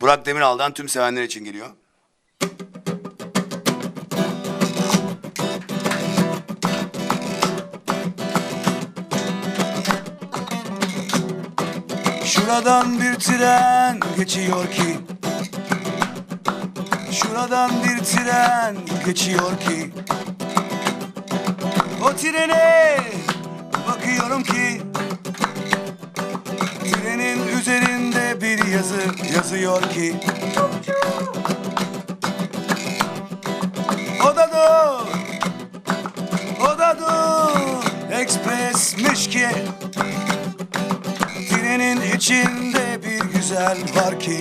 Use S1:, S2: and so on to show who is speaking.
S1: Burak Demiral'dan tüm sevenler için geliyor. Şuradan bir tren geçiyor ki. Şuradan bir tren geçiyor ki. O trene bakıyorum ki. Trenin üzerinde bir yazı yazıyor ki? O da dur. O da dur. Ekspresmiş ki? Trenin içinde bir güzel var ki